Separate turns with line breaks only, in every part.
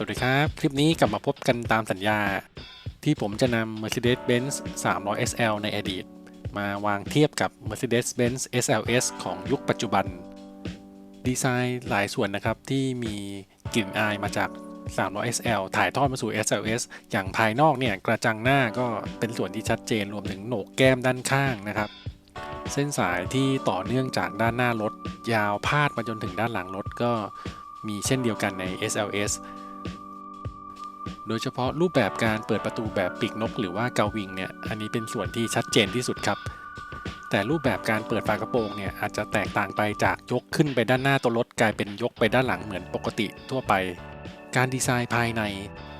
สวัสดีครับ คลิปนี้กลับมาพบกันตามสัญญา ที่ผมจะนำ Mercedes-Benz 300 SL ในอดีต มาวางเทียบกับ Mercedes-Benz SLS ของยุคปัจจุบัน ดีไซน์หลายส่วนนะครับ ที่มีกลิ่นอายมาจาก 300 SL ถ่ายทอดมาสู่ SLS อย่างภายนอกเนี่ย กระจังหน้าก็เป็นส่วนที่ชัดเจนรวมถึงโหนกแก้มด้านข้างนะครับ เส้นสายที่ต่อเนื่องจากด้านหน้ารถ ยาวพาดมาจนถึงด้านหลังรถก็มีเช่นเดียวกันใน SLS โดยเฉพาะรูปแบบการเปิดประตูแบบปีกนกหรือว่าเกาวิงเนี่ย อันนี้เป็นส่วนที่ชัดเจนที่สุดครับ แต่รูปแบบการเปิดฝากระโปรงเนี่ยอาจจะแตกต่างไปจากยกขึ้นไปด้านหน้าตัวรถกลายเป็นยกไปด้านหลังเหมือนปกติทั่วไป การดีไซน์ภายใน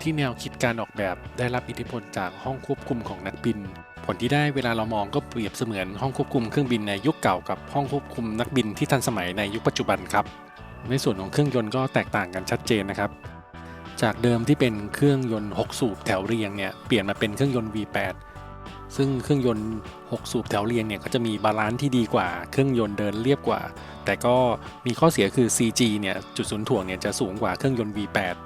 ที่แนวคิดการออกแบบได้รับอิทธิพลจากห้องควบคุมของนักบิน ผลที่ได้เวลาเรามองก็เปรียบเสมือนห้องควบคุมเครื่องบินในยุคเก่ากับห้องควบคุมนักบินที่ทันสมัยในยุคปัจจุบันครับ ในส่วนของเครื่องยนต์ก็แตกต่างกันชัดเจนนะครับ จากเดิมที่เป็นเครื่องยนต์ 6 สูบแถวเรียงเนี่ยเปลี่ยนมาเป็นเครื่องยนต์ V8 ซึ่งเครื่องยนต์ 6 สูบแถวเรียงเนี่ยก็จะมีบาลานซ์ที่ดีกว่าเครื่องยนต์เดินเรียบกว่า แต่ก็มีข้อเสียคือ CG เนี่ยจุดศูนย์ถ่วงเนี่ยจะสูงกว่าเครื่องยนต์ V8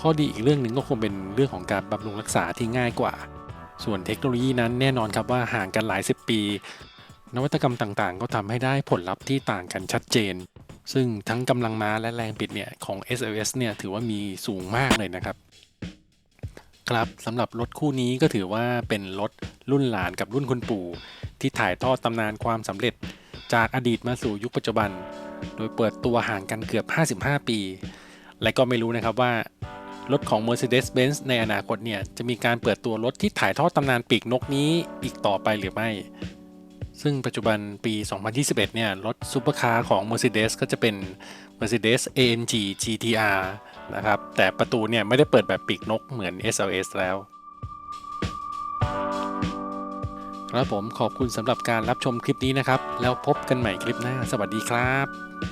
ข้อดีอีกเรื่องหนึ่งก็คงเป็นเรื่องของการบำรุงรักษาที่ง่ายกว่า ส่วนเทคโนโลยีนั้นแน่นอนครับว่าห่างกันหลายสิบปี นวัตกรรมต่างๆ ก็ทำให้ได้ผลลัพธ์ที่ต่างกันชัดเจน ซึ่งทั้งกำลังม้าและแรงบิดเนี่ยของ SLS เนี่ยถือว่ามีสูงมากเลยนะครับ ครับสำหรับรถคู่นี้ก็ถือว่าเป็นรถรุ่นหลานกับรุ่นคุณปู่ ที่ถ่ายทอดตำนานความสำเร็จจากอดีตมาสู่ยุคปัจจุบัน โดยเปิดตัวห่างกันเกือบ 55 ปี และก็ไม่รู้นะครับว่ารถของ Mercedes-Benz ในอนาคตเนี่ยจะมีการเปิดตัวรถที่ถ่ายทอดตำนานปีกนกนี้อีกต่อไปหรือไม่ ซึ่งปัจจุบันปี 2021 เนี่ย รถซูเปอร์คาร์ของ Mercedes ก็จะเป็น Mercedes AMG GTR นะครับ แต่ประตูเนี่ยไม่ได้เปิดแบบปีกนกเหมือน SLS แล้วครับผมขอบคุณสำหรับการรับชมคลิปนี้นะครับ แล้วพบกันใหม่คลิปหน้า สวัสดีครับ